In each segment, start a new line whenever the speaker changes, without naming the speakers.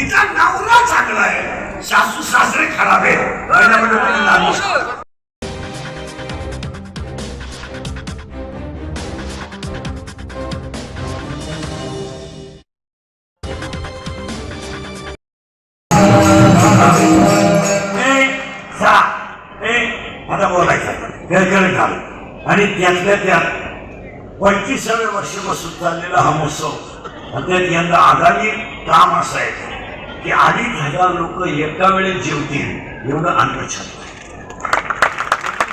तिचा नवरा चांगला आहे. सासू सासरे खराब आहे बोलायचं. घाल आणि त्यातल्या त्यात पंचवीसाव्या वर्षापासून चाललेला हा महोत्सव. त्यात यंदा आगामी काम असं आहे. की अडीच हजार लोक एका वेळेस जेवतील एवढं अन्न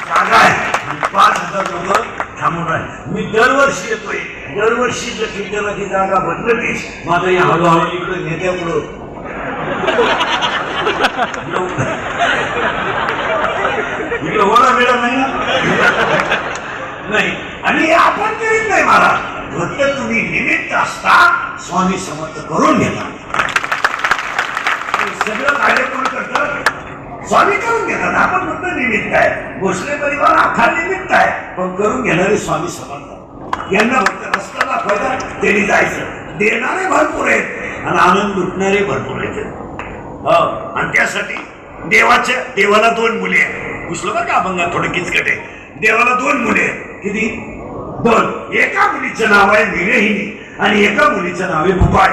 जागा आहे. म्हणजे पाच हजार लोक थांबून आहे मी दरवर्षी येतोय. दरवर्षी जर कीर्तनाची जागा बदलतीच माझं या हळूहळू इकडे नेत्यामुळं इकडे होणार मिळत नाही नाही. आणि आपण करीत नाही मला फक्त तुम्ही निमित्त असता स्वामी समर्थ करून घेता. सगळं कार्यक्रम करतात. स्वामी करून घेतात. आपण फक्त निमित्त आहे. भोसले परिवार अख्खा निमित्त आहे. पण करून घेणारे स्वामी समर्थ. यांना फक्त रस्ता दाखवायचा त्यांनी जायचं. देणारे भरपूर आहेत. आणि आनंद लुटणारे भरपूर आहेत. हो. आणि त्यासाठी देवाच्या देवाला दोन मुले आहेत. घुसलो बरं का अभंगात थोडं किचकट आहे. देवाला दोन मुले आहेत. किती? दोन. एका मुलीचं नाव आहे विरेहिनी आणि एका मुलीचं नाव आहे भुपाळ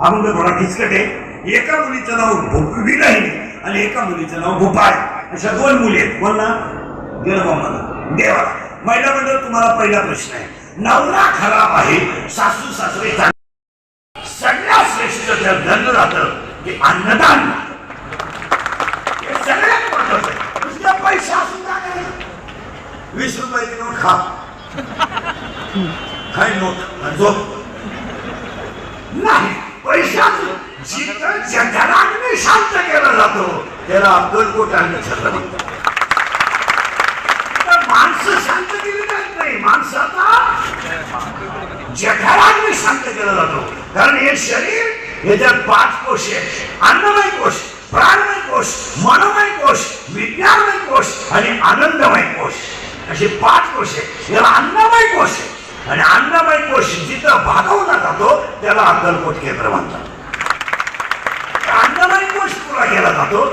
अभंग थोडा किचकट आहे. एका मुलीचं नाव भु- आणि एका मुलीचं नाव भुपाळ. अशा दोन मुली आहेत. कोण ना? गेलं मला देवाला महिला मंडळ तुम्हाला पहिला प्रश्न आहे. नवरा खराब आहे सासू सासरे सगळ्यात श्रेष्ठ जर धन राहतं ते अन्नदान. हे सगळ्यात महत्वाचं आहे. तुझ्या पैसा सुद्धा काय वीस रुपयाची नोट खा. काय नोट झोप. नाही. पैशाचं जिथं जठराग्नी शांत केला जातो त्याला अब्दुल कोटांनी ठरलं म्हणतात. तर माणसं शांत केली जात नाही माणसाचा जठराग्नी शांत केला जातो कारण हे शरीर याच्यात पाच कोश आहे अन्नमय कोश प्राणमय कोश मनमय कोश विज्ञानमय कोश आणि आनंदमय कोश असे पाच कोश आहे याला अन्नमय कोश आहे आणि अन्नमय कोश जिथं भागवला जातो त्याला अक्कलकोट केंद्र म्हणतात अन्नमय कोश पुरा केला जातो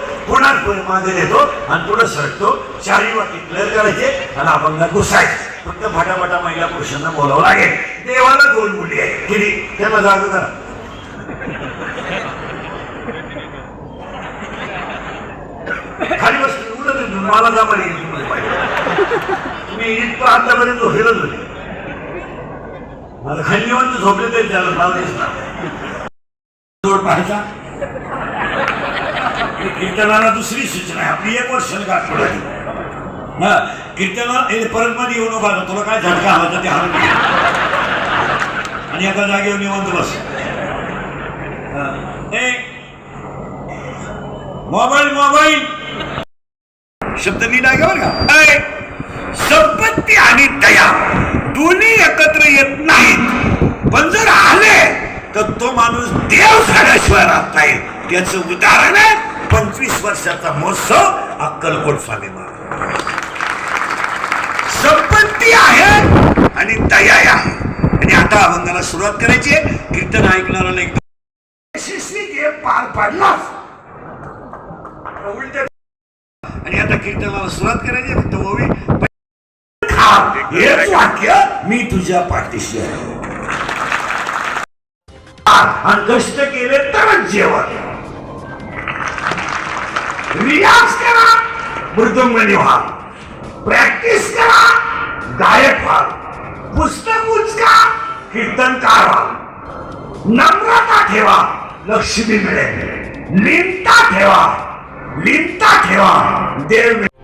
पुन्हा मागे देतो आणि पुढे सरकतो. चारी वाटी क्लिअर करायचे आणि अभंगात घुसायचे. फक्त फटाफटा महिला पुरुषांना बोलावं लागेल. देवाला दोन मुली आहेत. किती? त्यांना जाग करा खाली बस उडत मला जा पाहिजे तुम्हाला पाहिजे. तुम्ही इतकं आतापर्यंत झोपेलच होते. मला खाली झोपले तरी त्याला मला दिसणार जोड पाहायचा. कीर्तनाला दुसरी सूचना आहे. आपली एक वर्ष गाठ पडायची. हा कीर्तना हे परत मध्ये येऊ नका तुला काय झटका हवा ते हरत आणि एका जागेवर निवांत बस. Mobile mobile. शब्द नीट आहे का संपत्ती आणि दया दोन्ही एकत्र येत नाहीत. पण जर आले तर तो माणूस देव झाल्याशिवाय राहत नाही. त्याचं उदाहरण आहे पंचवीस वर्षाचा महोत्सव अक्कलकोट स्वामी संपत्ती आहे आणि दया आहे. आणि आता अभंगाला सुरुवात करायची आहे. कीर्तन ऐकणारा एक यशस्वी पार पाडलाच आणि आता कीर्तनाला सुरुवात करायची फक्त ओवी हेच वाक्य मी तुझ्या पाठीशी आहे. आणि कष्ट केले तरच जेवण. रियाज करा मृदुंगणी व्हा. प्रॅक्टिस करा गायक व्हा. पुस्तक उचका कीर्तनकार व्हा. नम्रता ठेवा लक्ष्मी मिळेल. लिंता ठेवा. लिंता ठेवा. देव मिळेल.